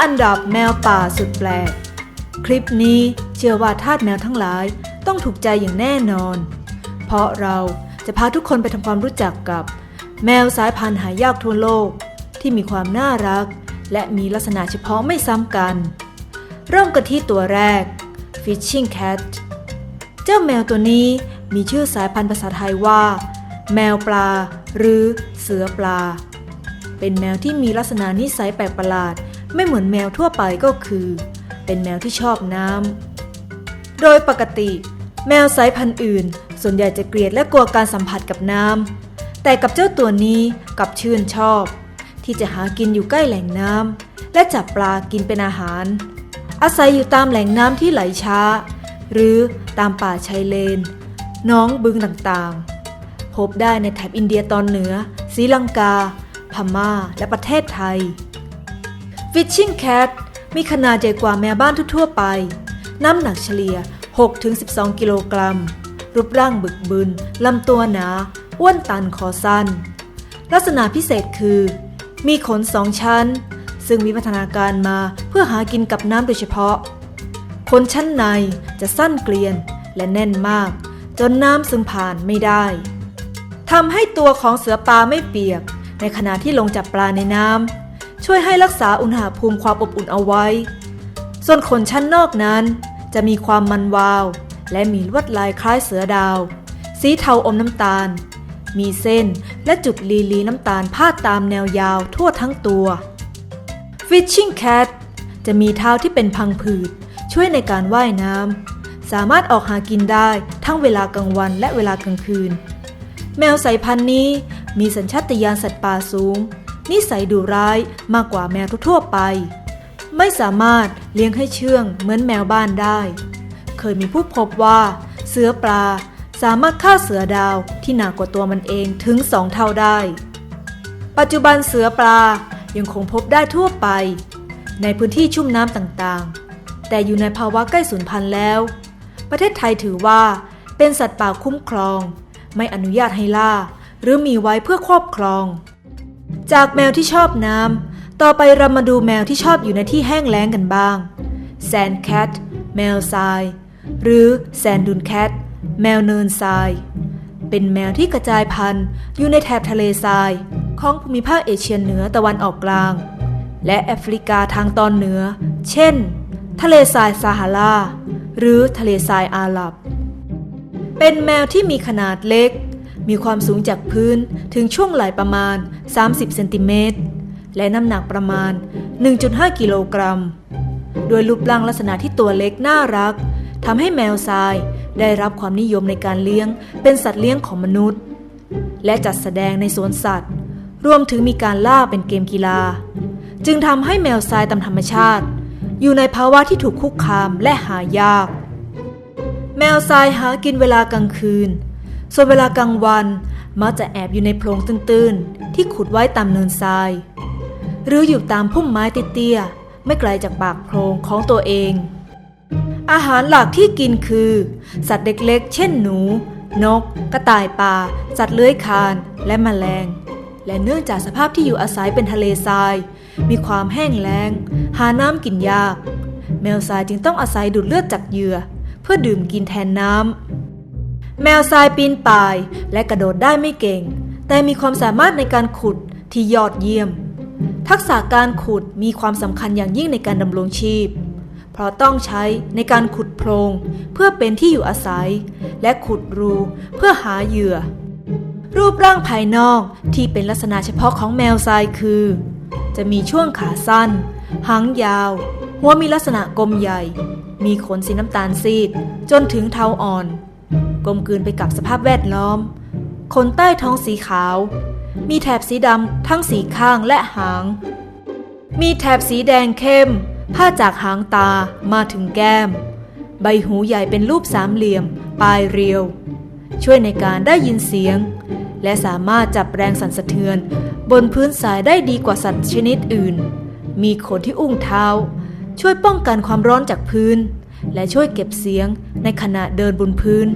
อันดับแมวป่าสุดแปลก คลิปนี้เชื่อว่าทาสแมวทั้งหลายต้องถูกใจอย่างแน่นอน เพราะเราจะพาทุกคนไปทำความรู้จักกับ แมวสายพันธุ์หายากทั่วโลก ที่มีความน่ารัก และมีลักษณะเฉพาะไม่ซ้ำกัน เริ่มกันที่ตัวแรก Fishing Cat เจ้าแมวตัวนี้มีชื่อสายพันธุ์ภาษาไทยว่า แมวปลา หรือเสือปลา เป็นแมวที่มีลักษณะนิสัยแปลกประหลาด ไม่เหมือนแมวทั่วไปก็คือ เป็นแมวที่ชอบน้ำ โดยปกติ แมวสายพันธุ์อื่น ส่วนใหญ่จะเกลียดและกลัวการสัมผัสกับน้ำ แต่กับเจ้าตัวนี้กลับชื่นชอบ ที่จะหากินอยู่ใกล้แหล่งน้ำและจับปลากินเป็นอาหาร อาศัยอยู่ตามแหล่งน้ำที่ไหลช้า หรือตามป่าชายเลนน้องบึงต่างๆ พบได้ในแถบอินเดียตอนเหนือศรีลังกา พม่า และประเทศไทย Fishing Cat มีขนาดใหญ่กว่าแมวบ้านทั่วๆไป น้ำหนักเฉลี่ย 6-12 กิโลกรัม รูปร่างบึกบึน ลำตัวหนา อ้วนตันคอสั้น ลักษณะพิเศษคือ มีขนสองชั้น ซึ่งวิวัฒนาการมาเพื่อหากินกับน้ำโดยเฉพาะ ขนชั้นในจะสั้นเกลียนและแน่นมาก จนน้ำซึมผ่านไม่ได้ทำให้ตัวของเสือปลาไม่เปียก ในขณะที่ลงจับปลาในน้ำ ช่วยให้รักษาอุณหภูมิความอบอุ่นเอาไว้ ส่วนขนชั้นนอกนั้น จะมีความมันวาว และมีลวดลายคล้ายเสือดาว สีเทาอมน้ำตาล มีเส้นและจุดลีลีน้ำตาลพาดตามแนวยาวทั่วทั้งตัว Fishing Cat จะมีเท้าที่เป็นพังผืด ช่วยในการว่ายน้ำสามารถออกหากินได้ทั้งเวลากลางวันและเวลากลางคืน แมวสายพันธุ์นี้มีสัญชาตญาณสัตว์ป่าสูง นิสัยดุร้ายมากกว่าแมวทั่วไป ไม่สามารถเลี้ยงให้เชื่องเหมือนแมวบ้านได้ เคยมีผู้พบว่า เสือปลาสามารถฆ่าเสือดาวที่หนากว่าตัวมันเองถึงสองเท่าได้ ปัจจุบันเสือปลายังคงพบได้ทั่วไป ในพื้นที่ชุ่มน้ำต่างๆ แต่อยู่ในภาวะใกล้สูญพันธุ์แล้ว ประเทศไทยถือว่าเป็นสัตว์ป่าคุ้มครอง ไม่อนุญาตให้ล่า หรือมีไว้เพื่อครอบครอง จากแมวที่ชอบน้ำ ต่อไปเรามาดูแมวที่ชอบอยู่ในที่แห้งแล้งกันบ้าง แซนแคท แมวทราย หรือแซนดุนแคท แมวเนินทราย เป็นแมวที่กระจายพันธุ์อยู่ในแถบทะเลทราย ของภูมิภาคเอเชียเหนือตะวันออกกลาง และแอฟริกาทางตอนเหนือ เช่น ทะเลทรายซาฮารา หรือทะเลทรายอาหรับ เป็นแมวที่มีขนาดเล็ก มีความสูงจากพื้นถึงช่วงไหล่ประมาณ 30 เซนติเมตร และน้ำหนักประมาณ 1.5 กิโลกรัม โดยรูปร่างลักษณะที่ตัวเล็กน่ารักทำให้แมวทรายได้รับความนิยมในการเลี้ยงเป็นสัตว์เลี้ยงของมนุษย์ และจัดแสดงในสวนสัตว์ รวมถึงมีการล่าเป็นเกมกีฬา จึงทำให้แมวทรายตามธรรมชาติ อยู่ในภาวะที่ถูกคุกคามและหายาก แมวทรายหากินเวลากลางคืน ส่วนเวลากลางวันมักจะแอบอยู่ในโพรงตื้นๆ ที่ขุดไว้ตามเนินทราย หรืออยู่ตามพุ่มไม้เตี้ยๆไม่ไกลจากปากโพรงของตัวเอง อาหารหลักที่กินคือ สัตว์เล็กๆ เช่นหนู นก กระต่ายป่า สัตว์เลื้อยคานและแมลง และเนื่องจากสภาพที่อยู่อาศัยเป็นทะเลทราย มีความแห้งแล้ง หาน้ำกินยาก แมวทรายจึงต้องอาศัยดูดเลือดจากเหยื่อ เพื่อดื่มกินแทนน้ำ แมวทรายปีนป่าย และกระโดดได้ไม่เก่ง แต่มีความสามารถในการขุดที่ยอดเยี่ยม ทักษะการขุดมีความสำคัญอย่างยิ่งในการดำรงชีพ เพราะต้องใช้ในการขุดโพรงเพื่อเป็นที่อยู่อาศัย และขุดรูเพื่อหาเหยื่อ รูปร่างภายนอกที่เป็นลักษณะเฉพาะของแมวทรายคือ จะมีช่วงขาสั้น หางยาว หัวมีลักษณะกลมใหญ่ มีขนสีน้ำตาลซีด จนถึงเทาอ่อน กลมกลืนไปกับสภาพแวดล้อม ขนใต้ท้องสีขาว มีแถบสีดำทั้งสีข้างและหาง มีแถบสีแดงเข้มพาดจากหางตามาถึงแก้ม ใบหูใหญ่เป็นรูปสามเหลี่ยม ปลายเรียว ช่วยในการได้ยินเสียง และสามารถจับแรงสั่นสะเทือน บนพื้นทรายได้ดีกว่าสัตว์ชนิดอื่น มีขนที่อุ้งเท้า ช่วยป้องกันความร้อนจากพื้น และช่วยเก็บเสียงในขณะเดินบนพื้น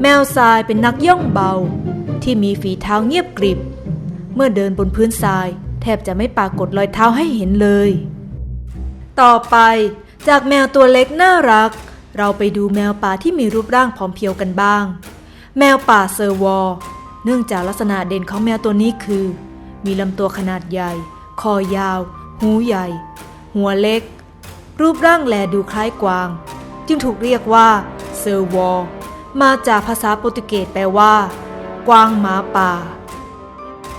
แมวทรายเป็นนักย่องเบา ที่มีฝีเท้าเงียบกริบ เมื่อเดินบนพื้นทราย แทบจะไม่ปรากฏรอยเท้าให้เห็นเลย ต่อไปจากแมวตัวเล็กน่ารัก เราไปดูแมวป่าที่มีรูปร่างผอมเพรียวกันบ้าง แมวป่าเซอร์วอร์เนื่องจากลักษณะเด่นของแมวตัวนี้คือ มีลำตัวขนาดใหญ่ คอยาว หูใหญ่ หัวเล็ก รูปร่างแลดูคล้ายกวาง จึงถูกเรียกว่าเซอร์วอร์มาจากภาษาโปรตุเกสแปลว่า กวางหมาป่า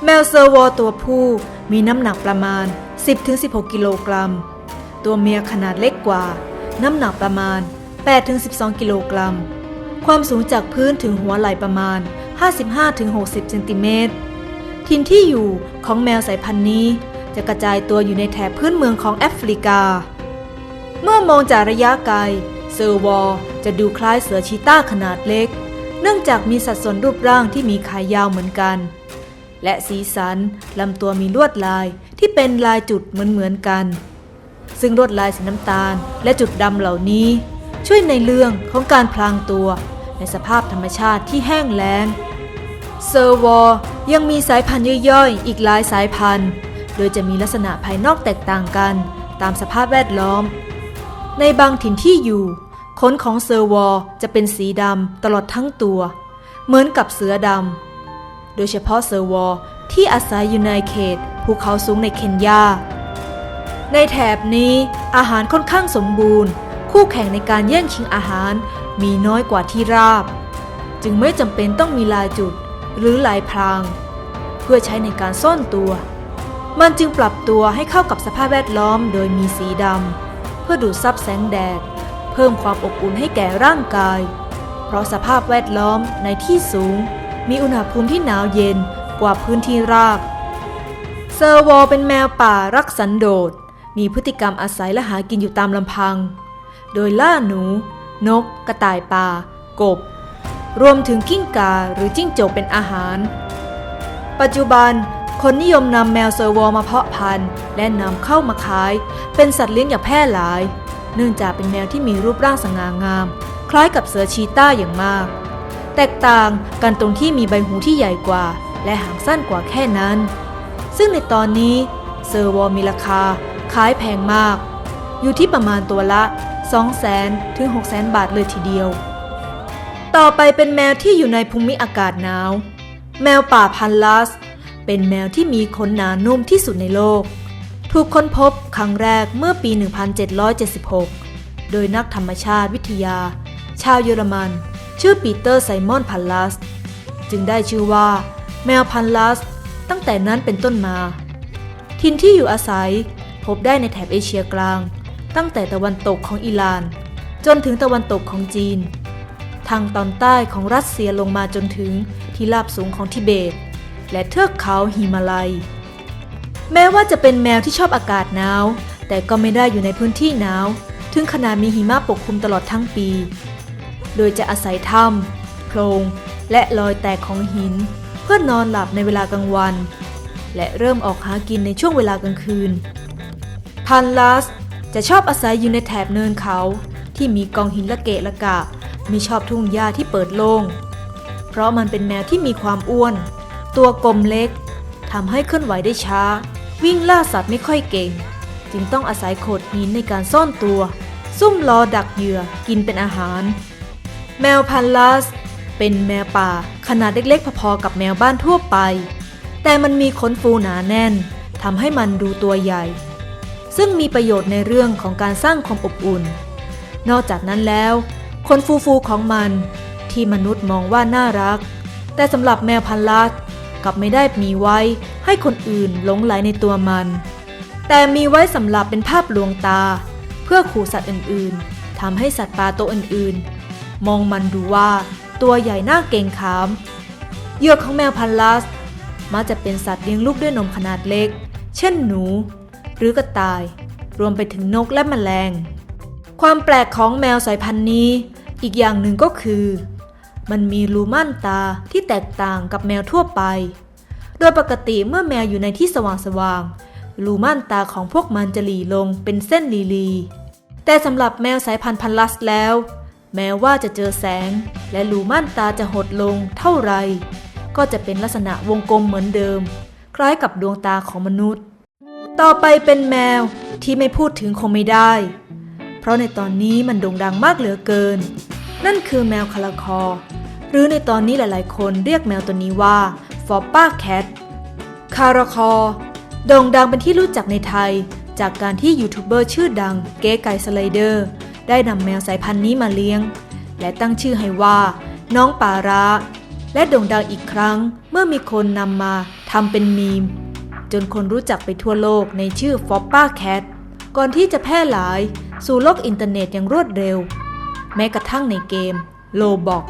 แมวเซอร์วอร์ตัวผู้มีน้ำหนักประมาณ 10-16 กิโลกรัม ตัวเมียขนาดเล็กกว่า น้ำหนักประมาณ 8-12 กิโลกรัม ความสูงจากพื้นถึงหัวไหล่ประมาณ 55-60 เซนติเมตรถิ่นที่อยู่ของแมวสายพันธุ์นี้จะกระจายตัวอยู่ในแถบพื้นเมืองของแอฟริกา เมื่อมองจากระยะไกล เซอร์วอจะดูคล้ายเสือชีต้าขนาดเล็ก เนื่องจากมีสัดส่วนรูปร่างที่มีขายาวเหมือนกัน และสีสันลำตัวมีลวดลายที่เป็นลายจุดเหมือนเหมือนๆกัน ซึ่งลวดลายสีน้ำตาลและจุดดำเหล่านี้ ช่วยในเรื่องของการพลางตัวในสภาพธรรมชาติที่แห้งแล้งเซอร์วอยังมีสายพันธุ์ย่อยๆ อีกหลายสายพันธุ์ โดยจะมีลักษณะภายนอกแตกต่างกันตามสภาพแวดล้อม ในบางถิ่นที่อยู่ ขนของเซอร์วอร์จะเป็นสีดำตลอดทั้งตัว เหมือนกับเสือดำ โดยเฉพาะเซอร์วอร์ที่อาศัยอยู่ในเขตภูเขาสูงในเคนยา ในแถบนี้อาหารค่อนข้างสมบูรณ์ คู่แข่งในการแย่งชิงอาหารมีน้อยกว่าที่ราบ จึงไม่จำเป็นต้องมีลายจุดหรือลายพราง เพื่อใช้ในการซ่อนตัว มันจึงปรับตัวให้เข้ากับสภาพแวดล้อมโดยมีสีดำเพื่อดูดซับแสงแดด เพิ่มความอบอุ่นให้แก่ร่างกาย เพราะสภาพแวดล้อมในที่สูง มีอุณหภูมิที่หนาวเย็นกว่าพื้นที่ราบ เซอร์วอลเป็นแมวป่ารักสันโดษ มีพฤติกรรมอาศัยและหากินอยู่ตามลำพัง โดยล่าหนู นก กระต่ายป่า กบ รวมถึงกิ้งก่าหรือจิ้งจกเป็นอาหาร ปัจจุบันคนนิยมนำแมวเซอร์วอลมาเพาะพันธุ์ และนำเข้ามาขาย เป็นสัตว์เลี้ยงอย่างแพร่หลาย เนื่องจากเป็นแมวที่มีรูปร่างสง่างาม คล้ายกับเสือชีต้าอย่างมาก แตกต่างกันตรงที่มีใบหูที่ใหญ่กว่า และหางสั้นกว่าแค่นั้น ซึ่งในตอนนี้เซอร์วอลมีราคาขายแพงมาก อยู่ที่ประมาณตัวละ 200,000ถึง600,000 บาทเลยทีเดียว ต่อไปเป็นแมวที่อยู่ในภูมิอากาศหนาว แมวป่าพันลัส เป็นแมวที่มีขนหนานุ่มที่สุดในโลก ถูกค้นพบครั้งแรกเมื่อปี 1776 โดยนักธรรมชาติวิทยา ชาวเยอรมัน ชื่อปีเตอร์ไซมอนพันลัส จึงได้ชื่อว่า แมวพันลัส ตั้งแต่นั้นเป็นต้นมาถิ่นที่อยู่อาศัยพบได้ในแถบเอเชียกลาง ตั้งแต่ตะวันตกของอิหร่าน จนถึงตะวันตกของจีน ทางตอนใต้ของรัสเซียลงมาจนถึงที่ราบสูงของทิเบต และเทือกเขาหิมาลัย แม้ว่าจะเป็นแมวที่ชอบอากาศหนาว แต่ก็ไม่ได้อยู่ในพื้นที่หนาว ถึงขนาดมีหิมะปกคลุมตลอดทั้งปี โดยจะอาศัยถ้ำโพรง และรอยแตกของหิน เพื่อนอนหลับในเวลากลางวัน และเริ่มออกหากินในช่วงเวลากลางคืน พันลัสจะชอบอาศัยอยู่ในแถบเนินเขา ที่มีกองหินละเกะละกะไม่ชอบทุ่งหญ้าที่เปิดโล่ง เพราะมันเป็นแมวที่มีความอ้วน ตัวกลมเล็กทำให้เคลื่อนไหวได้ช้า วิ่งล่าสัตว์ไม่ค่อยเก่ง จึงต้องอาศัยโขดหินในการซ่อนตัว ซุ่มรอดักเหยื่อกินเป็นอาหาร แมวพันลัส เป็นแมวป่าขนาดเล็กๆพอๆกับแมวบ้านทั่วไป แต่มันมีขนฟูหนาแน่นทำให้มันดูตัวใหญ่ ซึ่งมีประโยชน์ในเรื่องของการสร้างความอบอุ่น นอกจากนั้นแล้วขนฟูๆของมันที่มนุษย์มองว่าน่ารัก แต่สำหรับแมวพันลัส กลับไม่ได้มีไว้ ให้คนอื่นหลงไหลในตัวมัน แต่มีไว้สำหรับเป็นภาพลวงตา เพื่อขู่สัตว์อื่นๆทำให้สัตว์ป่าตัวอื่นๆ มองมันดูว่าตัวใหญ่น่าเกรงขามเหยื่อของแมวพันลัสมักจะเป็นสัตว์เลี้ยงลูกด้วยนมขนาดเล็ก เช่นหนู หรือกระต่าย รวมไปถึงนกและแมลง ความแปลกของแมวสายพันธุ์นี้ อีกอย่างหนึ่งก็คือ มันมีรูม่านตาที่แตกต่างกับแมวทั่วไป โดยปกติเมื่อแมวอยู่ในที่สว่างๆรูม่านตาของพวกมันจะหลีลงเป็นเส้นลีๆแต่สำหรับแมวสายพันธุ์พันลัสแล้ว แม้ว่าจะเจอแสง และรูม่านตาจะหดลงเท่าไร ก็จะเป็นลักษณะวงกลมเหมือนเดิม คล้ายกับดวงตาของมนุษย์ ต่อไปเป็นแมวที่ไม่พูดถึงคงไม่ได้ เพราะในตอนนี้มันโด่งดังมากเหลือเกิน นั่นคือแมวคาราคอ หรือในตอนนี้หลายๆ คนเรียกแมวตัวนี้ว่าฟอปป้าแคทคาราคอโด่งดังเป็นที่รู้จักในไทย จากการที่ยูทูบเบอร์ชื่อดังเก๋ไก่สไลเดอร์ ได้นำแมวสายพันธุ์นี้มาเลี้ยง และตั้งชื่อให้ว่า น้องป่าร้า และโด่งดังอีกครั้งเมื่อมีคนนำมาทำเป็นมีม จนคนรู้จักไปทั่วโลกในชื่อฟอปป้าแคทก่อนที่จะแพร่หลายสู่โลกอินเทอร์เน็ตอย่างรวดเร็ว แม้กระทั่งในเกม Roblox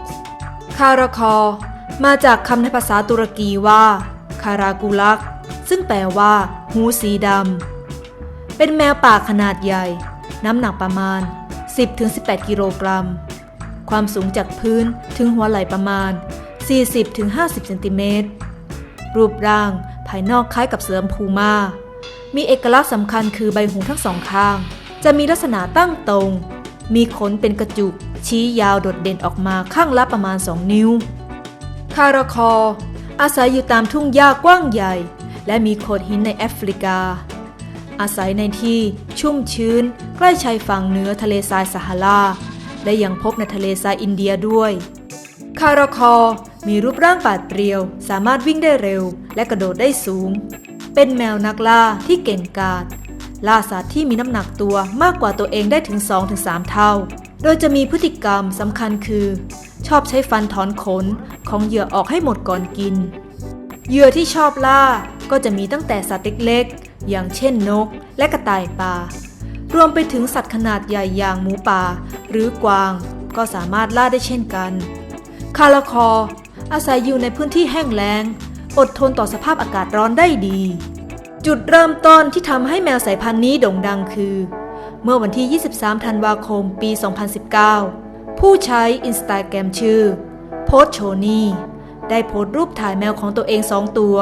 คาราคอ มาจากคำในภาษาตุรกีว่า คารากุลัก ซึ่งแปลว่า หูสีดำ เป็นแมวป่าขนาดใหญ่ น้ำหนักประมาณ 10-18 กิโลกรัม ความสูงจากพื้นถึงหัวไหล่ประมาณ 40-50 เซนติเมตร รูปร่างภายนอกคล้ายกับเสือพูมา มีเอกลักษณ์สำคัญคือใบหูทั้งสองข้าง จะมีลักษณะตั้งตรง มีขนเป็นกระจุก ชี้ยาวโดดเด่นออกมาข้างละประมาณ2นิ้ว คาราคอ อาศัยอยู่ตามทุ่งหญ้ากว้างใหญ่ และมีโขดหินในแอฟริกา อาศัยในที่ชุ่มชื้น ใกล้ชายฝั่งเหนือทะเลทรายซาฮาราและยังพบในทะเลทรายอินเดียด้วย คาราคอมีรูปร่างปาดเปรียว สามารถวิ่งได้เร็ว และกระโดดได้สูง เป็นแมวนักล่าที่เก่งกาจล่าสัตว์ที่มีน้ำหนักตัวมากกว่าตัวเองได้ถึง 2-3 เท่า โดยจะมีพฤติกรรมสำคัญคือ ชอบใช้ฟันถอนขนของเหยื่อออกให้หมดก่อนกิน เหยื่อที่ชอบล่าก็จะมีตั้งแต่สัตว์เล็กๆ อย่างเช่นนกและกระต่ายป่ารวมไปถึงสัตว์ขนาดใหญ่อย่างหมูป่า หรือกวาง ก็สามารถล่าได้เช่นกัน คาราคอ อาศัยอยู่ในพื้นที่แห้งแล้ง อดทนต่อสภาพอากาศร้อนได้ดี จุดเริ่มต้นที่ทำให้แมวสายพันธุ์นี้โด่งดังคือ เมื่อวันที่ 23 ธันวาคม ปี 2019 ผู้ใช้อินสตาแกรมชื่อ โพสโชนีได้โพสต์รูปถ่ายแมวของตัวเองสองตัว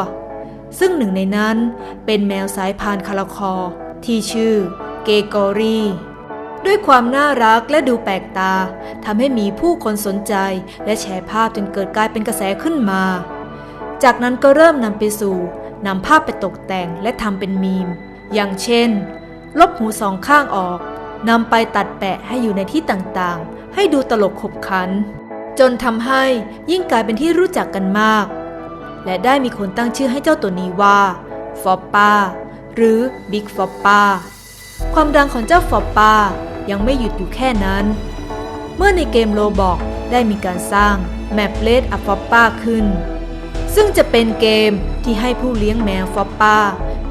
ซึ่งหนึ่งในนั้นเป็นแมวสายพันธุ์คาราคอ ที่ชื่อเกกอรีด้วยความน่ารักและดูแปลกตาทำให้มีผู้คนสนใจและแชร์ภาพจนเกิดกลายเป็นกระแสขึ้นมา จากนั้นก็เริ่มนำไปสู่นำภาพไปตกแต่งและทำเป็นมีม อย่างเช่น ลบหูสองข้างออกนำไปตัดแปะให้อยู่ในที่ต่างๆ ให้ดูตลกขบขัน จนทำให้ยิ่งกลายเป็นที่รู้จักกันมาก และได้มีคนตั้งชื่อให้เจ้าตัวนี้ว่าฟอปปาหรือบิ๊กฟอปปาความดังของเจ้าฟอปปายังไม่หยุดอยู่แค่นั้น เมื่อในเกมโลบอกได้มีการสร้างแมปเลดอัฟอปปาขึ้น ซึ่งจะเป็นเกมที่ให้ผู้เลี้ยงแมวฟอปปา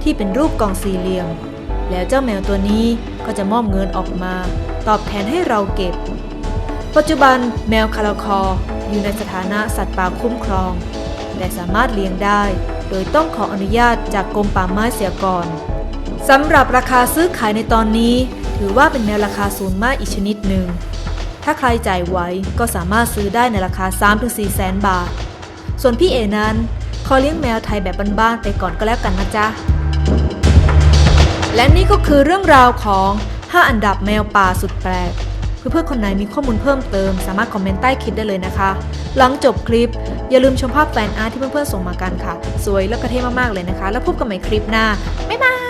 ที่เป็นรูปกล่องสี่เหลี่ยม แล้วเจ้าแมวตัวนี้ก็จะมอบเงินออกมา ตอบแทนให้เราเก็บ ปัจจุบันแมวคาราคออยู่ในสถานะสัตว์ป่าคุ้มครองและสามารถเลี้ยงได้ โดยต้องขออนุญาตจากกรมป่าไม้เสียก่อนสำหรับราคาซื้อขายในตอนนี้ ถือว่าเป็นแมวราคาสูงมากอีกชนิดหนึ่ง ถ้าใครจ่ายไหวก็สามารถซื้อได้ในราคา 3-4แสนบาท ส่วนพี่เอนั้นขอเลี้ยงแมวไทยแบบบ้านๆไปก่อนก็แล้วกันนะจ๊ะ และนี่ก็คือเรื่องราวของ 5 อันดับแมวป่าสุดแปลก เพื่อนๆคนไหนมีข้อมูลเพิ่มเติม สามารถคอมเมนต์ใต้คลิปได้เลยนะคะ หลังจบคลิป อย่าลืมชมภาพแฟนอาร์ตที่เพื่อนๆส่งมากันค่ะ สวยและกระเท่มากๆเลยนะคะ แล้วพบกันใหม่คลิปหน้า บ๊ายบาย